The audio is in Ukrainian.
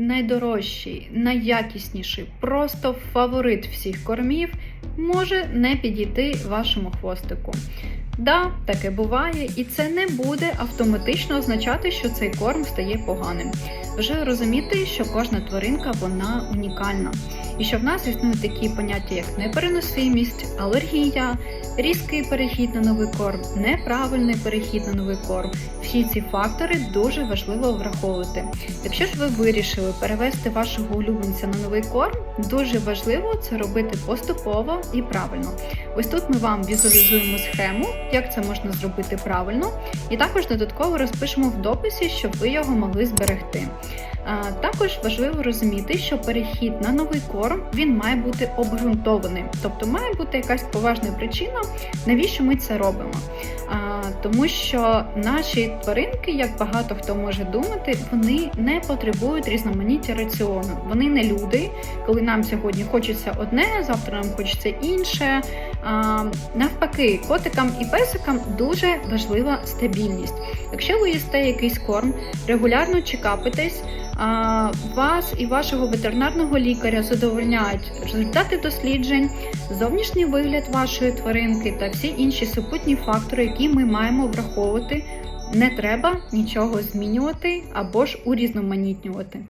найдорожчий, найякісніший, просто фаворит всіх кормів може не підійти вашому хвостику. Да, таке буває, і це не буде автоматично означати, що цей корм стає поганим. Вже розуміти, що кожна тваринка вона унікальна, і що в нас існують такі поняття, як непереносимість, алергія, різкий перехід на новий корм, неправильний перехід на новий корм. Всі ці фактори дуже важливо враховувати. Якщо ж ви вирішили перевести вашого улюбленця на новий корм, дуже важливо це робити поступово і правильно. Ось тут ми вам візуалізуємо схему, як це можна зробити правильно, і також додатково розпишемо в дописі, щоб ви його могли зберегти. Також важливо розуміти, що перехід на новий корм він має бути обґрунтованим, тобто має бути якась поважна причина, навіщо ми це робимо. Тому що наші тваринки, як багато хто може думати, вони не потребують різноманіття раціону. Вони не люди. Коли нам сьогодні хочеться одне, завтра нам хочеться інше. Навпаки, котикам і песикам дуже важлива стабільність. Якщо ви їсте якийсь корм, регулярно чекапитесь, вас і вашого ветеринарного лікаря задовольняють результати досліджень, зовнішній вигляд вашої тваринки та всі інші супутні фактори, які ми маємо враховувати. Не треба нічого змінювати або ж урізноманітнювати.